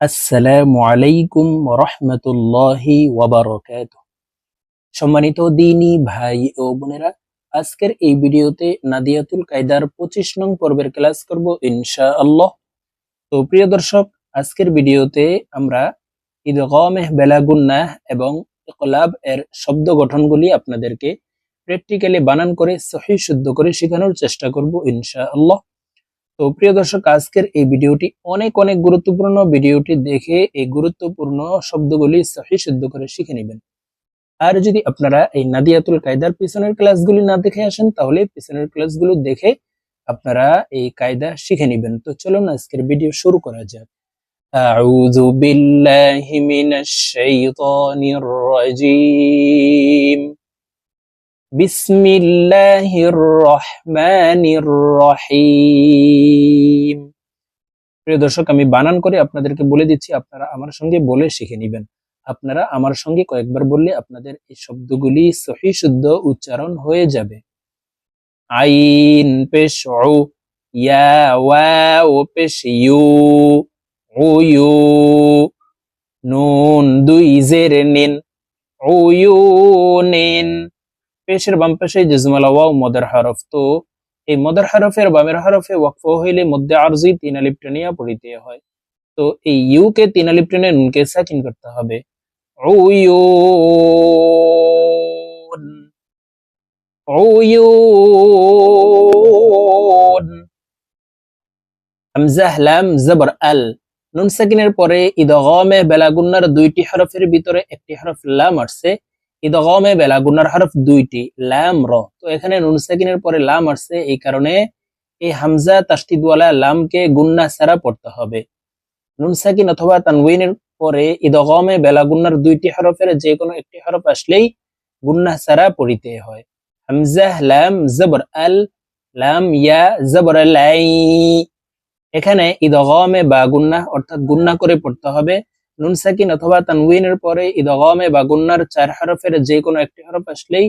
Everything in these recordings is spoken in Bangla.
আসসালামু আলাইকুম রহমতুল্লাহি সম্মানিত দিনী ভাই ও বোনেরা, আজকের এই ভিডিওতে নাদিয়াতুল কায়দার পঁচিশ নং পর্বের ক্লাস করব ইনশা আল্লাহ তো প্রিয় দর্শক, আজকের ভিডিওতে আমরা ঈদগামেহ বেলাগুন্নাহ এবং ইকলাব এর শব্দ গঠনগুলি আপনাদেরকে প্র্যাকটিক্যালি বানান করে সহি শুদ্ধ করে শেখানোর চেষ্টা করব ইনশা আল্লাহ তো প্রিয় দর্শক আজকের এই ভিডিওটি অনেক অনেক গুরুত্বপূর্ণ ভিডিওটি দেখে এই গুরুত্বপূর্ণ শব্দগুলি সহি শুদ্ধ করে শিখে নেবেন আর যদি আপনারা এই নাদিয়াতুল কায়দার পিছনের ক্লাসগুলি না দেখে আসেন তাহলে পিছনের ক্লাসগুলো দেখে আপনারা এই কায়দা শিখে নেবেন তো চলুন আজকের ভিডিও শুরু করা যাক أعوذ بالله من الشيطان الرجيم বিসমিল্লাহির রহমানির রহিম। প্রিয় দর্শক, আমি বানান করে আপনাদেরকে বলে দিচ্ছি, আপনারা আমার সঙ্গে বলে শিখে নেবেন। আপনারা আমার সঙ্গে কয়েকবার বললে আপনাদের এই শব্দগুলি সহি, শুদ্ধ উচ্চারণ হয়ে যাবে। আইন পেশ ইয়া ওয়া ও পেশ ইউ উয়ু, নুন দুই জের নিন উয়ুনিন পেশের বাম পাশে জজমালা ওয়াও, মদার হরফ। তো এই মদার হরফের, বামের হরফে ওয়াকফ হইলে মধ্যে আরজি তিন আলিফ টানিয়া পড়িতে হয়। তো এই ইউ কে তিন টেনে নুনকে সাকিন করতে হবে। জবর, আল। নুন সাকিনের পরে ইদগমে বেলাগুন্নার দুইটি হরফের ভিতরে একটি হরফ লাম আসছে। ইদগমে বেলাগুন্নার হরফ দুইটি, লাম, র। তো এখানে নুন সাকিনের পরে লাম আসছে, এই কারণে এই হামজা তাস্তিদওয়ালা লামকে গুন্না সারা পড়তে হবে। নুন সাকিন অথবা তানউইনের পরে ইদগমে বেলাগুন্নার দুইটি হরফের যে কোনো একটি হরফ আসলেই গুন্না সারা পড়িতে হয়। হামজা, লাম, জবর, আল, লাম, ইয়া, জবর, লাই। এখানে ইদগমে বা গুন্না, অর্থাৎ গুন্না করে পড়তে হবে। নুন সাকিন অথবা তানউইনের পরে ইদগমে বা গুন্নার চার হরফের যে কোনো একটি হরফ আসলেই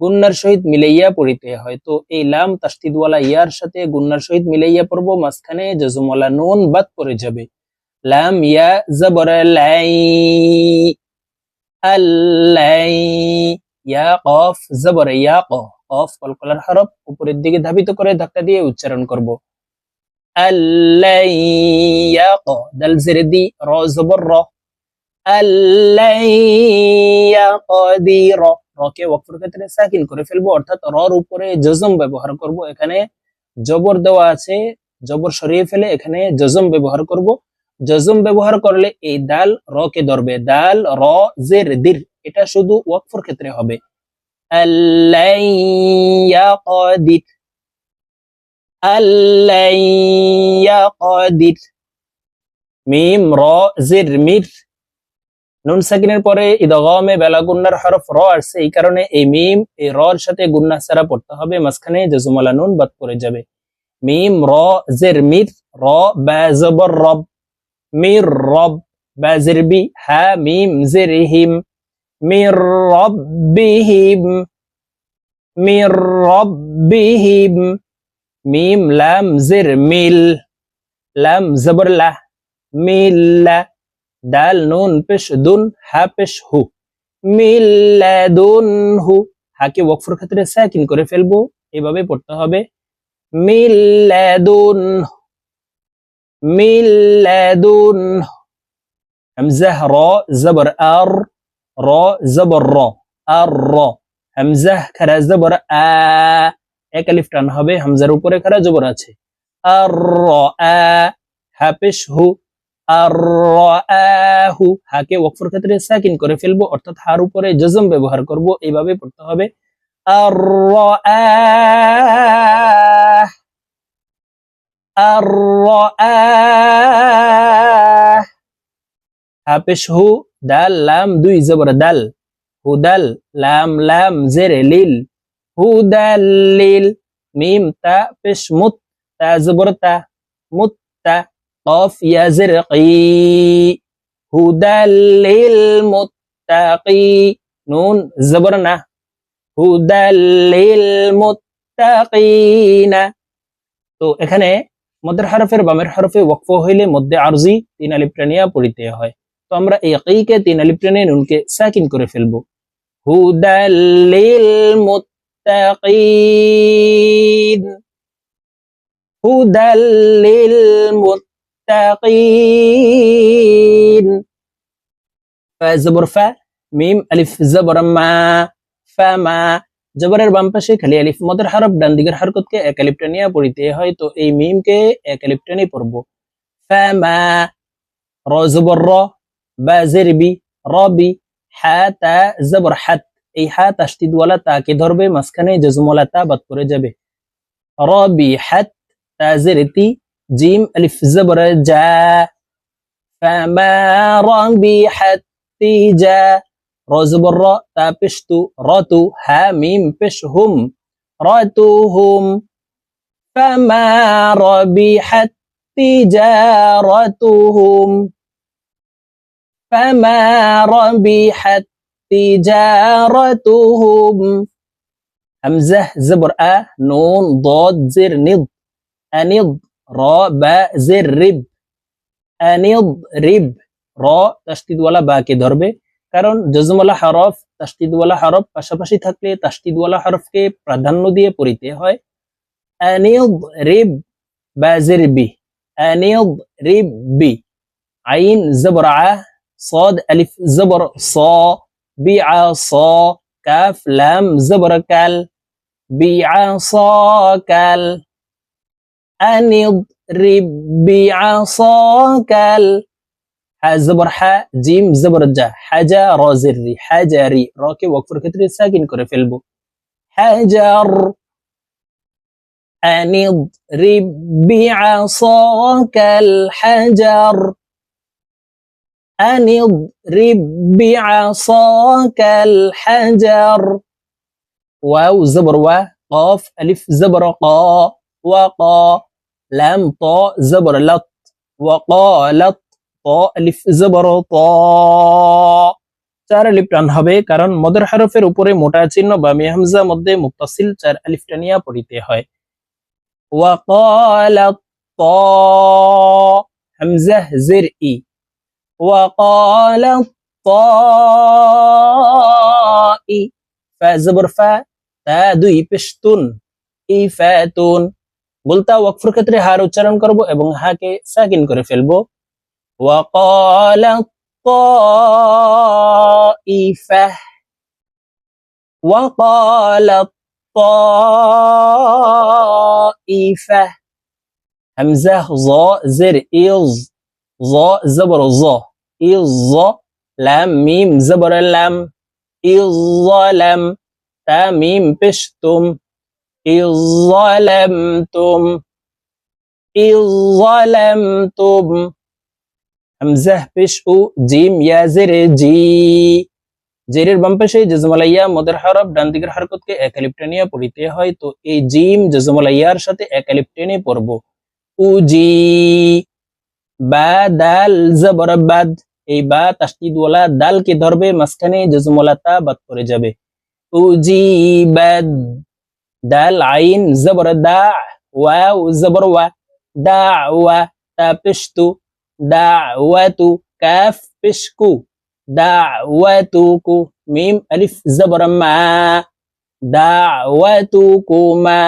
গুন্নার সহিত মিলাইয়া পড়িতে হয়। তো এই লাম তাস্তিদওয়ালা ইয়ার সাথে গুন্নার সহিত মিলাইয়া পড়ব, মাঝখানে জজমওয়ালা নুন বাদ পড়ে যাবে। লাম ইয়া জবর লাই আল্লাই ইয়া কফ জবর ইয়া ক, কফ কলকলার হরফ উপরের দিকে ধাবিত করে ধাক্কা দিয়ে উচ্চারণ করব। ক্ষেত্রে করে ফেলব, অর্থাৎ উপরে জজম ব্যবহার করব। এখানে জবর দেওয়া আছে, জবর সরিয়ে ফেলে এখানে জজম ব্যবহার করব। জজম ব্যবহার করলে এই দাল র কে ধরবে, দাল র জের দির। এটা শুধু ওয়াকফর ক্ষেত্রে হবে। আল্লাইয়াকদির আল্লাইয়াকদির। মিম, র, জের, মির। নুন সাকিনের পরে ইদগমে বেলাগুন্নার হরফ র আসছে, এই কারণে এই মিম, এই রর সাথে গুন্না সারা পড়তে হবে, মাঝখানে জজমালা নুন বাদ পড়ে যাবে। মিম, র, জের, মির, র, বা, জবর, রব। মির, রব, বা জিরবি হা, মিম জিরহিম মির রব্বিহিম মির রব্বিহিম মিম লাম জির মিল লাম জবর লা মিল্লা দাল নুন পেশ দুন হা পেশ হু মিল্লাদুন হু হাকে ওয়াকফের ক্ষেত্রে সাকিন করে ফেলব এভাবে পড়তে হবে মিল্লাদুন মিল্লাদুন হামজাহ র জবর আর র জবর র আর র হামজাহ খারা জবর আ এক আলিফ টান হবে, হামজার উপরে খারা জবর আছে? আর ফেলব, অর্থাৎ ব্যবহার এইভাবে পড়তে হবে। আর আর হু। দাল, লাম, দুই, জবর, দাল। হুদাল লাম লাম, জেরে, লিল। হুদাল্লিল মিম তা পেশ মুত, তা জবর তা মুত, তা কফ ইয়াজির কি। হুদাল্লিল মুত্তাকি, নুন জবর না। হুদাল্লিল মুত্তাকিনা। তো এখানে মদের হরফের বামের হরফে ওয়াকফ হইলে মধ্যে আরজি তিন আলিপ্রানিয়া পড়িতে হয়। তো আমরা এই আকিকে তিন আলিপ্রানিয়া নুনকে সাকিন করে ফেলব। হুদাল্লিল মুত হুদাল্লিল মুত্তাকিন ফা জবর ফা মিম আলিফ জবর মা ফা মা জবরের বাম পাশে খালি আলিফ মদের হরফ ডান দিকের হরকতকে এক আলিফ টানিয়া পড়িতে হয় তো এই মিমকে এক আলিফ টানি পড়ব ফা মা র জবর র বা জেরবি রবি হা তা জবর হাত এই হা তাস্তিদওয়ালা তাকে ধরবে মাঝখানে জজমওয়ালা তা বাদ করে যাবে রবি হাত তা জেরতি জিম আলিফ জবর জা فما ربحت تجا رزب الراء تا پشتو راتو ها ميم پشهم راتوهم فما ربحت تجارتهم فما ربحت تجارتهم همزة زبر أ نون ضاد زر نض أنض را باء زر رب أنض رب র তাস্তিদওয়ালা বাকে ধরবে কারণ জজমওয়ালা হরফ তাস্তিদওয়ালা হরফ পাশাপাশি থাকলে তাস্তিদওয়ালা হরফকে প্রাধান্য দিয়ে পড়িতে হয় আনিদ রিব বা জিরবি আনিদ রিব বি আইন জবর আ صاد ألف زبر صا بعصا كاف لام زبر كال بعصاك أن اضرب بعصاك ها زبر حا جيم زبر جا حجر زري حجري راكي وقفر كتر ساكن كره فيلبو حجر. أن اضرب بعصاك الحجر أن اضرب بعصاك الحجر واو زبر و قاف ألف زبر قا وقا لام طاء زبر لط وقالت ত আলিফ জবর ত চার আলিফ টান হবে কারণ মদের হরফের উপরে মোটা চিহ্ন বা মিহামজা মধ্যে মুক্তাসিল চার আলিফ টানিয়া পড়িতে হয় وقال الطاء همزة زرئي وقال الطاء فزبر فا তা দুই পেশতুন ইফাতুন বলতা ওয়াকফের ক্ষেত্রে হার উচ্চারণ করব এবং হাকে সাকিন করে ফেলবো وقال الطائفة وقال الطائفة همزة ظاء زر إظ ظ, زبر জ ইজ লাম মিম زبر লাম ইজ লাম তা মিম পেশ তুম ইজলামতুম ইজলামতুম হামজাহ পেশ উ জিম ইয়া জেরে জি জেরের বাম পাশে জজমালাইয়া মদের হরফ ডান দিকের হরকতকে একালিপ পড়িতে হয়। তো এই জিম জজমালাইয়ার সাথে একালিপটেনে পড়ব। উজি বা দাল জবর বাদ। এই বা তাসদিদওয়ালা দালকে ধরবে, মাঝখানে জজমলা তা বাদ করে যাবে। উ জি বাদ। দাল আইন জবর দা, ওয়াও জবর ওয়া। দা ওয়া তা পেশতু। দাওয়াতু কাফ পেশকু। দাওয়াতুকু মিম আলিফ জবর মা। দাওয়াতুকুমা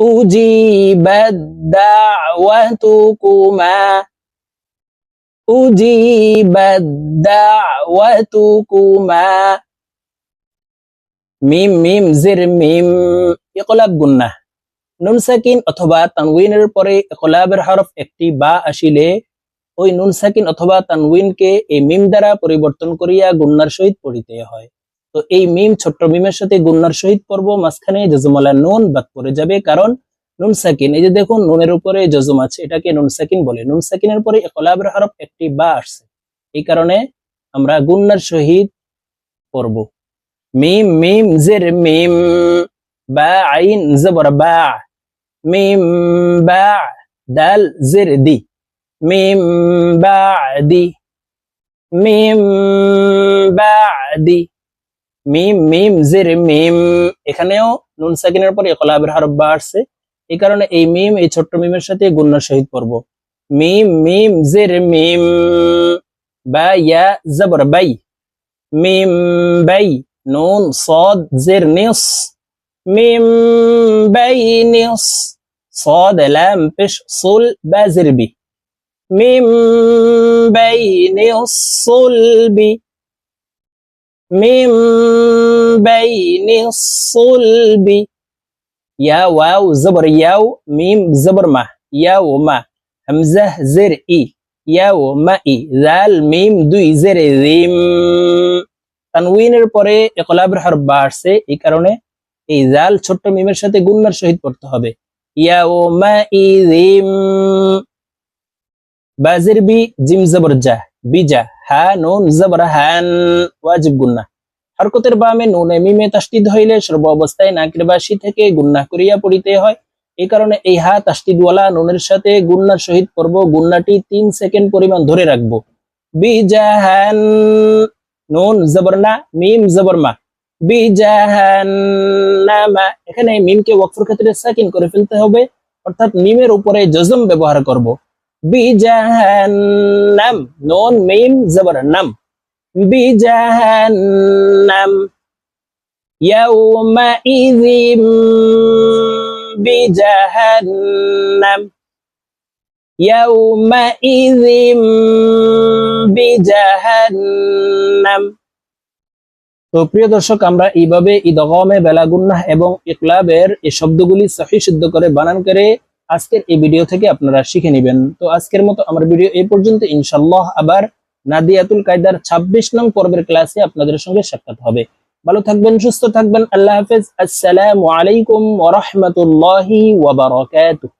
উজিবাদ দাওয়াতুকুমা উজিবাদ দাওয়াতুকুমা মিম মিম জির মিম ইকলাব গুন্নাহ নুন সাকিন অথবা তানউইনের পরে কলাবের হরফ একটি বা আসিলে ওই নুন সাকিন অথবা তানউইনকে এই মিম দ্বারা পরিবর্তন করিয়া গুন্নার সহিত পড়িতে হয় তো এই মিম, ছোট্ট মিমের সাথে গুন্নার শহীদ পড়ব। মাঝখানে জজমালা নুন বাদ পড়ে যাবে কারণ নুন সাকিন, এই যে দেখুন নুনের উপরে জজম আছে, এটাকে নুন সাকিন বলে। নুন সাকিনের পরে কলাবের হরফ একটি বা আসছে। এই কারণে আমরা গুন্নার সহিত পড়ব। মিম মিম, জের, মিম, বা, আইন, জবর, বা, মিম, বা, দাল, জের, দি। মিম বাদি মিম বাদি মিম মিম জের মিম এখানেও নুন সাকিনের পর ইকলাবের হরফ বা আসছে এই কারণে এই মিম এই ছোট্ট মিমের সাথে গুন্নার সহিত পড়ব মিম মিম জের মিম বা ইয়া জবর বাই মিম বাই নুন صاد زر نص মিম বাই নিস صاد لام পেশ সুল বা জের বি মিম بين الصلب মিম বাইনি সুলবি ইয়া ওয়াও জবর ইয়াও মিম জবর মা ইয়াও মা হামজা জের ই ইয়াও মা ই জাল মিম দুই জের জিম তানউইনের পরে একলাবের হরফ বাড়ছে এই কারণে এই জাল ছোট্ট মিমের সাথে গুন্নার সহিত পড়তে হবে। ইয়াও মা ই জিম বাজের বি, জিম, জবর যা বিজা হা নুন জবর হান ওয়াজিব বামে নুনে মিমে সর্ব অবস্থায় থেকে গুন্না করিয়া পড়িতে হয়। এই কারণে এই হা নুনের সাথে তিন সেকেন্ড পরিমাণ ধরে নুন মিম এখানে মিমকে ওয়াকফের ক্ষেত্রে সাকিন করে ফেলতে হবে, অর্থাৎ মিমের উপরে জজম ব্যবহার করব। বিজাহান্নাম। নুন, মিম, জবর, নাম। বিজাহান্নাম। ইয়াউমাইযিম বিজাহান্নাম। ইয়াউমাইযিম বিজাহান্নাম। তো প্রিয় দর্শক, আমরা এইভাবে ইদগমে বেলাগুন্নাহ এবং ইকলাবের এই শব্দগুলি সহি শুদ্ধ করে বানান করে আজকের এই ভিডিও থেকে আপনারা শিখে নেবেন। তো আজকের মতো আমার ভিডিও এই পর্যন্ত। ইনশাল্লাহ আবার নাদিয়াতুল কায়দার ২৬ নং পর্বের ক্লাসে আপনাদের সঙ্গে সাক্ষাৎ হবে। ভালো থাকবেন, সুস্থ থাকবেন। আল্লাহ হাফেজ। আসসালামু আলাইকুম ওয়া রাহমাতুল্লাহি ওয়া বারাকাতুহু।